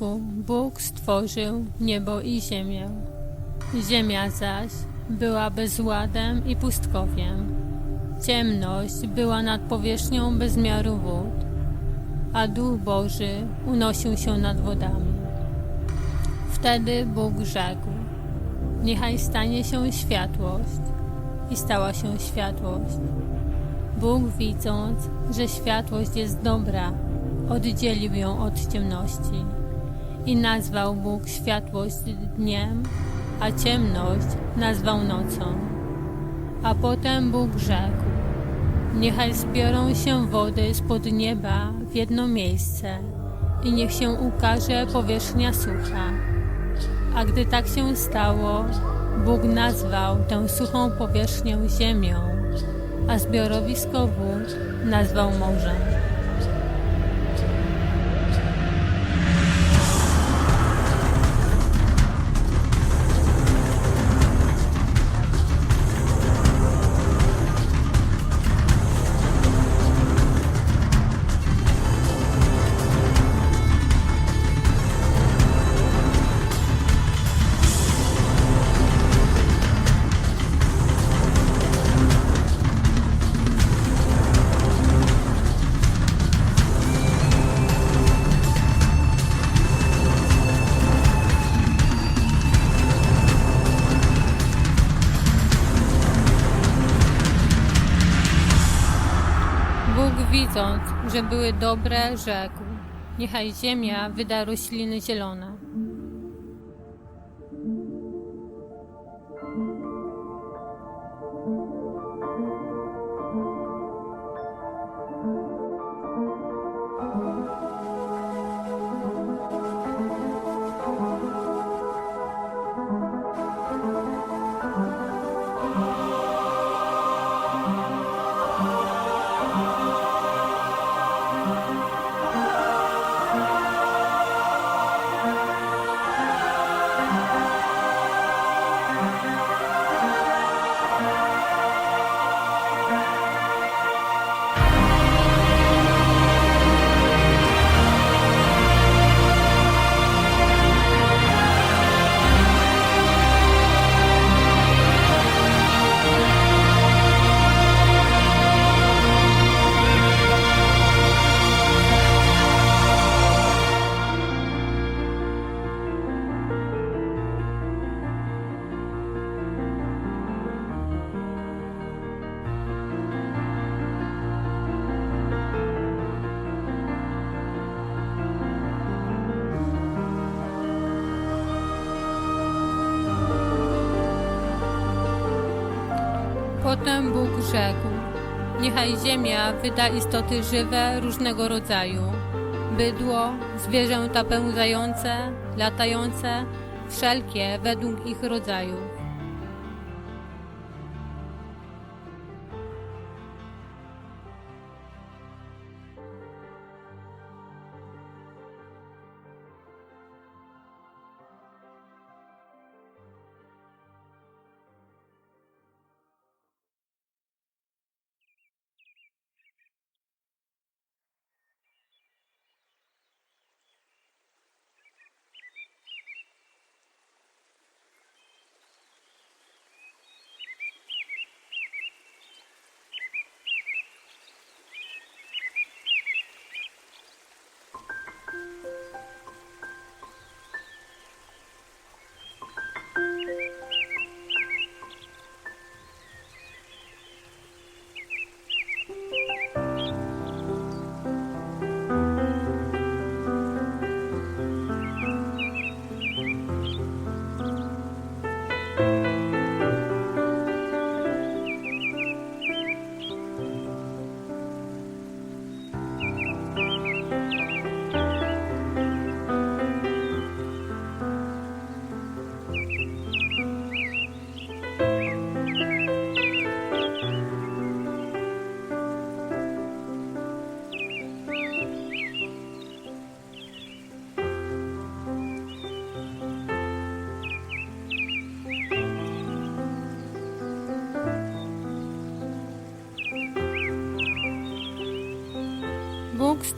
początku Bóg stworzył niebo i ziemię. Ziemia zaś była bezładem i pustkowiem. Ciemność była nad powierzchnią bezmiaru wód, a Duch Boży unosił się nad wodami. Wtedy Bóg rzekł: Niechaj stanie się światłość. I stała się światłość. Bóg widząc, że światłość jest dobra, oddzielił ją od ciemności. I nazwał Bóg światłość dniem, a ciemność nazwał nocą. A potem Bóg rzekł: Niechaj zbiorą się wody spod nieba w jedno miejsce i niech się ukaże powierzchnia sucha. A gdy tak się stało, Bóg nazwał tę suchą powierzchnię ziemią, a zbiorowisko wód nazwał morzem. Że były dobre, rzekł: Niechaj ziemia wyda rośliny zielone. Potem Bóg rzekł: Niechaj ziemia wyda istoty żywe różnego rodzaju: bydło, zwierzęta pełzające, latające, wszelkie według ich rodzajów.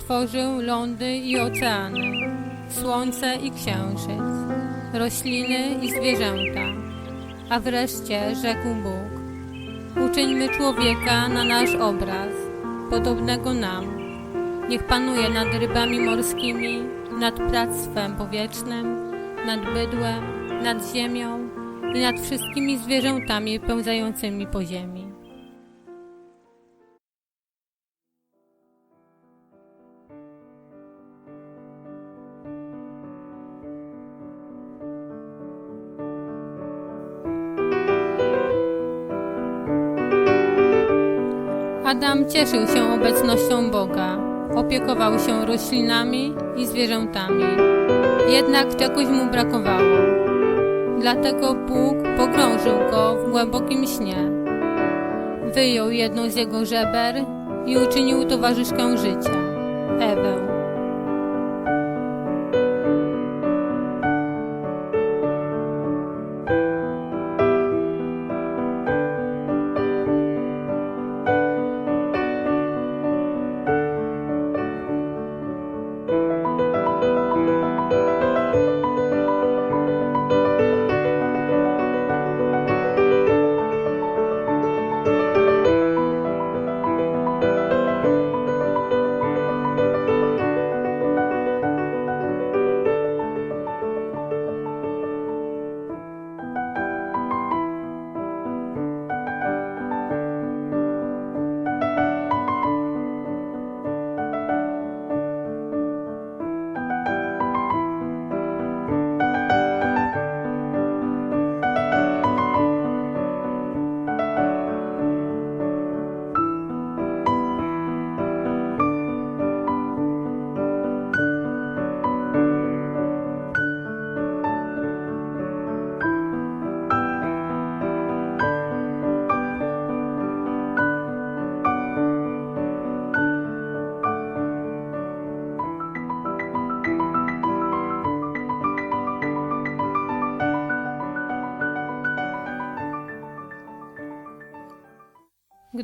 Stworzył lądy i oceany. słońce i księżyc, rośliny i zwierzęta. A wreszcie rzekł Bóg: Uczyńmy człowieka na nasz obraz, podobnego nam. Niech panuje nad rybami morskimi, nad ptactwem powietrznym, nad bydłem, nad ziemią i nad wszystkimi zwierzętami pełzającymi po ziemi. Cieszył się obecnością Boga, opiekował się roślinami i zwierzętami. Jednak czegoś mu brakowało. Dlatego Bóg pogrążył go w głębokim śnie. Wyjął jedną z jego żeber i uczynił towarzyszkę życia, Ewę.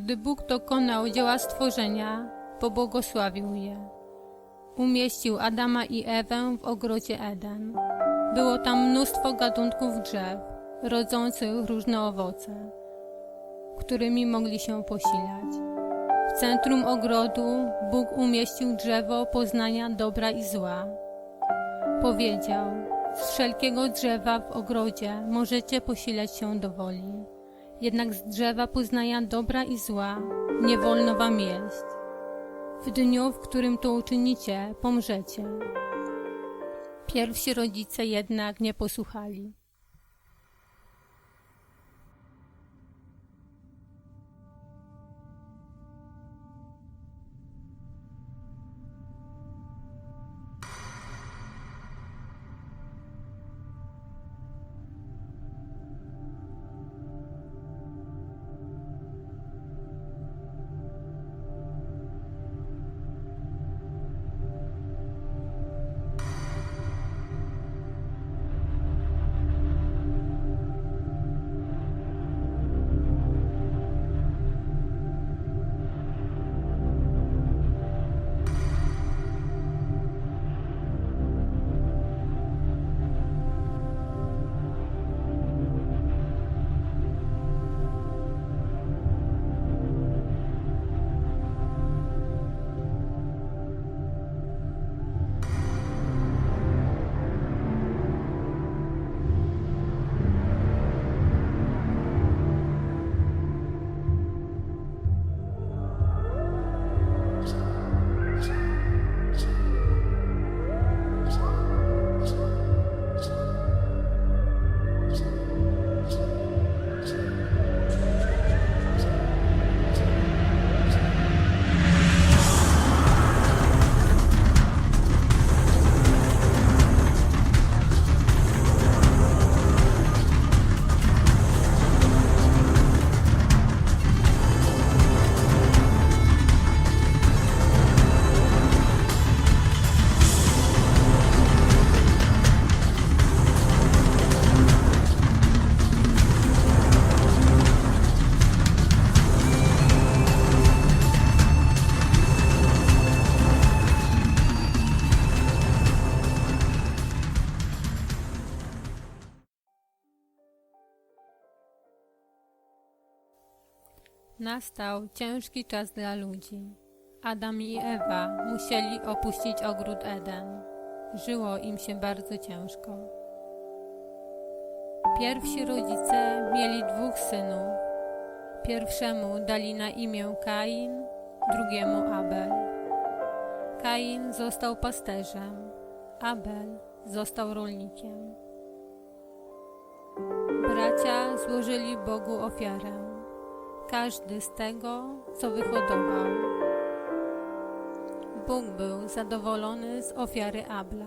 Gdy Bóg dokonał dzieła stworzenia, pobłogosławił je. Umieścił Adama i Ewę w ogrodzie Eden. Było tam mnóstwo gatunków drzew, rodzących różne owoce, którymi mogli się posilać. W centrum ogrodu Bóg umieścił drzewo poznania dobra i zła. Powiedział: Z wszelkiego drzewa w ogrodzie możecie posilać się do woli jednak z drzewa poznania dobra i zła nie wolno wam jeść. W dniu, w którym to uczynicie, pomrzecie. Pierwsi rodzice jednak nie posłuchali. Nastał ciężki czas dla ludzi. Adam i Ewa musieli opuścić ogród Eden. Żyło im się bardzo ciężko. Pierwsi rodzice mieli dwóch synów. Pierwszemu dali na imię Kain, drugiemu Abel. Kain został pasterzem, Abel został rolnikiem. Bracia złożyli Bogu ofiarę, każdy z tego, co wyhodował. Bóg był zadowolony z ofiary Abla,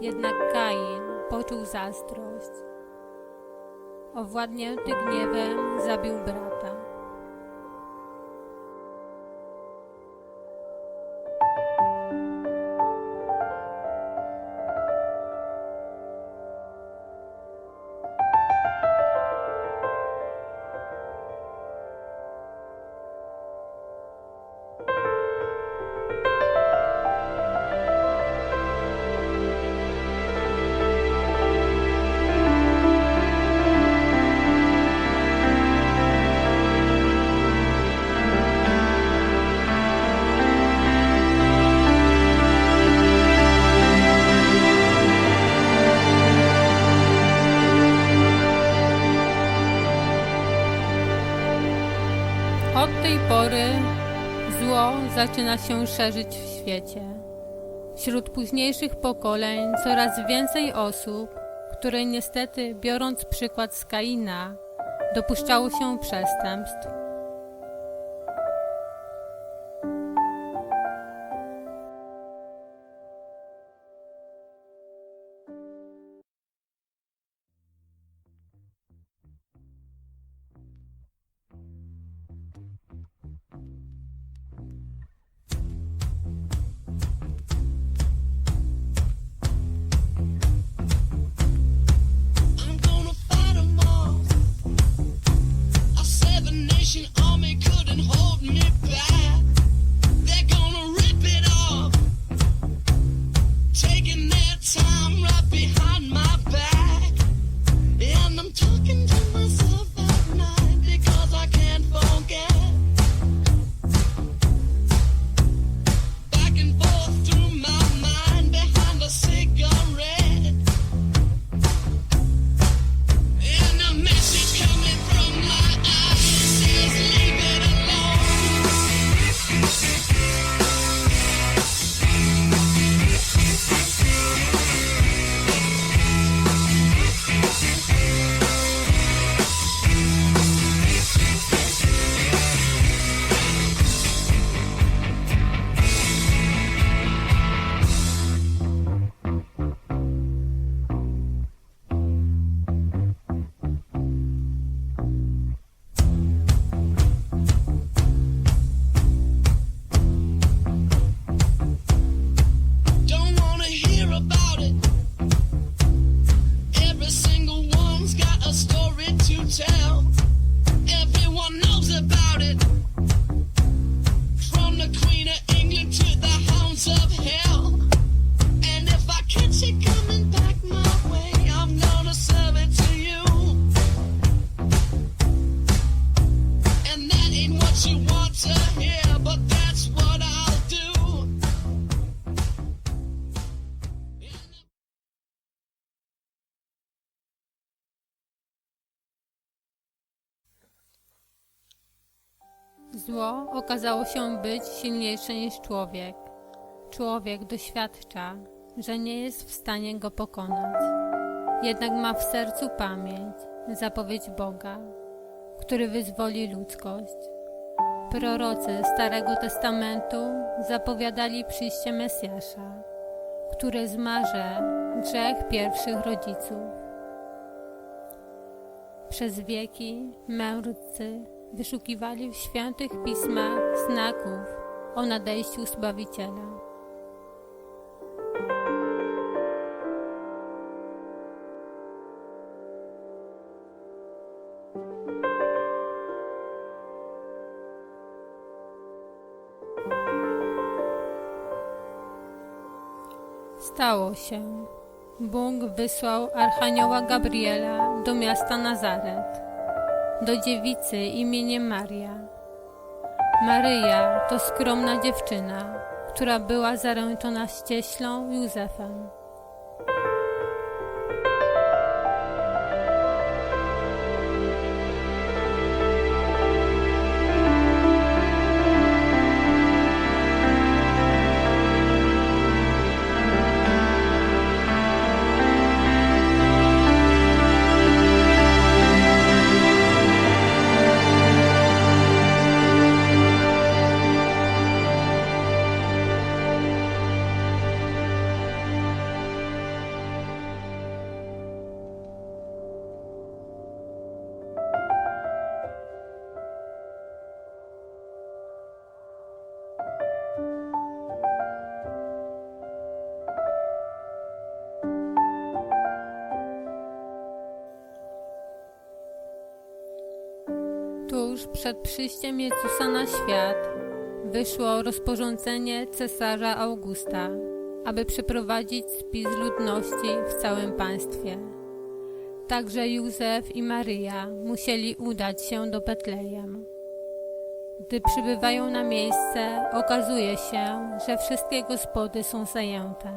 jednak Kain poczuł zazdrość. Owładnięty gniewem zabił brata. Zaczyna się szerzyć w świecie. Wśród późniejszych pokoleń coraz więcej osób, które niestety, biorąc przykład z Kaina, dopuszczało się przestępstw. Zło okazało się być silniejsze niż człowiek. Człowiek doświadcza, że nie jest w stanie go pokonać. Jednak ma w sercu pamięć, zapowiedź Boga, który wyzwoli ludzkość. Prorocy Starego Testamentu zapowiadali przyjście Mesjasza, który zmarze grzech pierwszych rodziców. Przez wieki mędrcy wyszukiwali w świętych pismach znaków o nadejściu Zbawiciela. Stało się. Bóg wysłał Archanioła Gabriela do miasta Nazaret. Do dziewicy imieniem Maria. Maryja to skromna dziewczyna, która była zaręczona ścieślą Józefem. Tuż przed przyjściem Jezusa na świat wyszło rozporządzenie cesarza Augusta, aby przeprowadzić spis ludności w całym państwie. Także Józef i Maryja musieli udać się do Betlejem. Gdy przybywają na miejsce, okazuje się, że wszystkie gospody są zajęte,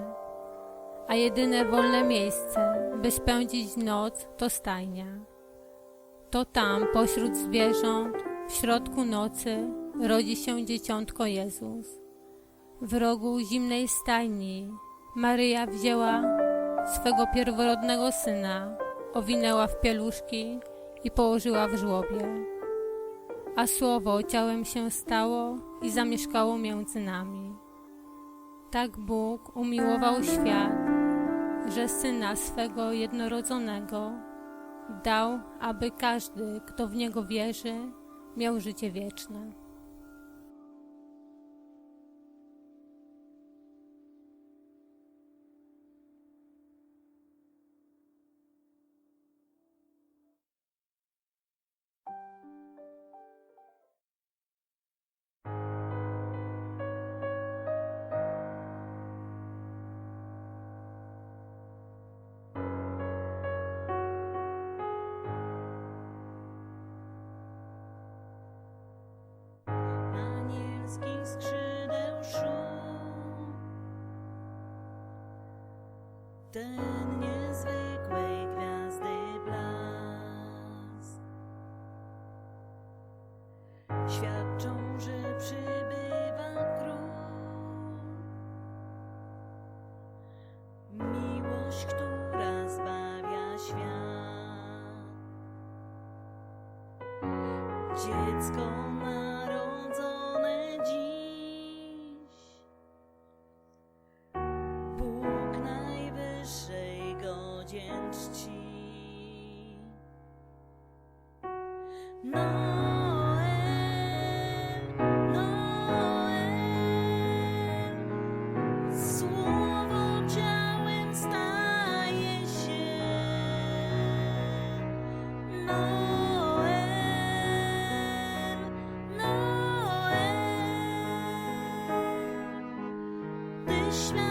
a jedyne wolne miejsce, by spędzić noc, to stajnia to tam pośród zwierząt, w środku nocy, rodzi się dzieciątko Jezus. W rogu zimnej stajni Maryja wzięła swego pierworodnego syna, owinęła w pieluszki i położyła w żłobie. A słowo ciałem się stało i zamieszkało między nami. Tak Bóg umiłował świat, że syna swego jednorodzonego dał, aby każdy, kto w niego wierzy, miał życie wieczne. Dziecko Ty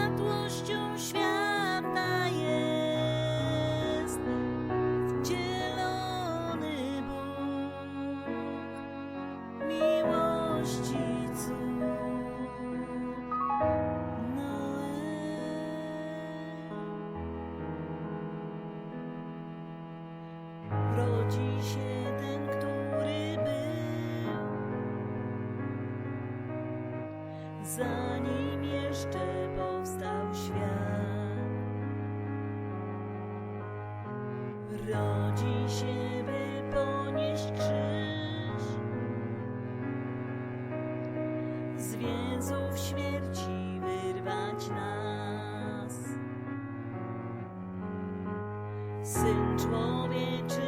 z więzów śmierci wyrwać nas. Syn człowieczy,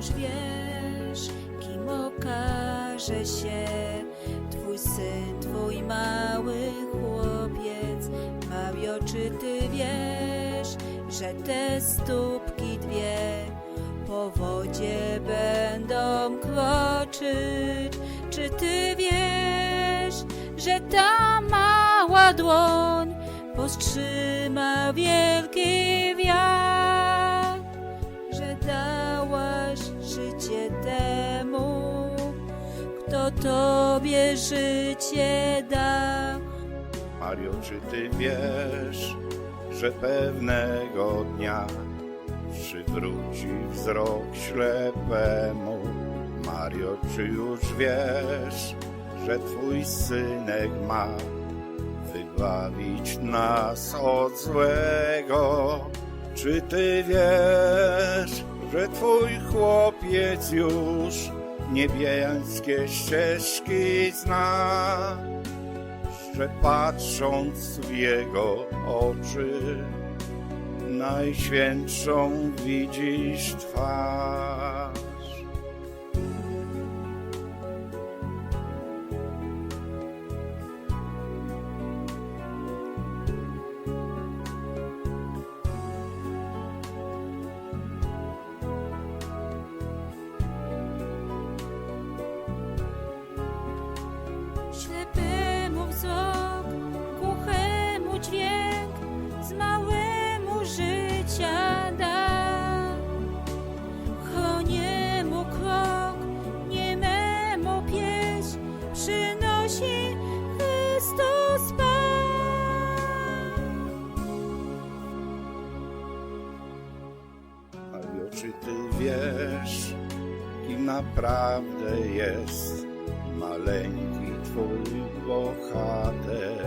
już wiesz, kim okaże się Twój syn, twój mały chłopiec. Mario, czy ty wiesz, że te stópki dwie po wodzie będą kroczyć? Czy ty wiesz, że ta mała dłoń powstrzyma wielki wiatr? Temu, kto tobie życie da. Mario, czy ty wiesz, że pewnego dnia przywróci wzrok ślepemu? Mario, czy już wiesz, że twój synek ma wybawić nas od złego? Czy ty wiesz, że twój chłopiec już niebieskie ścieżki zna? że patrząc w jego oczy, najświętszą widzisz twarz. Naprawdę jest maleńki twój bohater?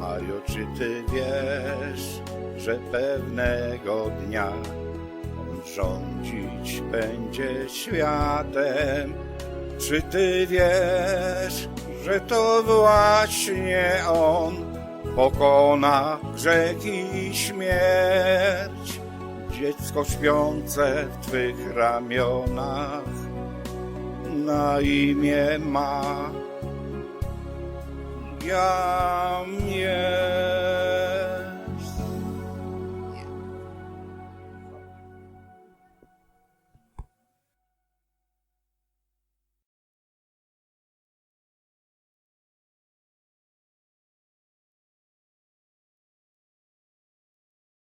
Mario, czy ty wiesz, że pewnego dnia on rządzić będzie światem? Czy ty wiesz, że to właśnie on pokona grzech i śmierć? Dziecko śpiące w twych ramionach na imię ma. Ja mnie.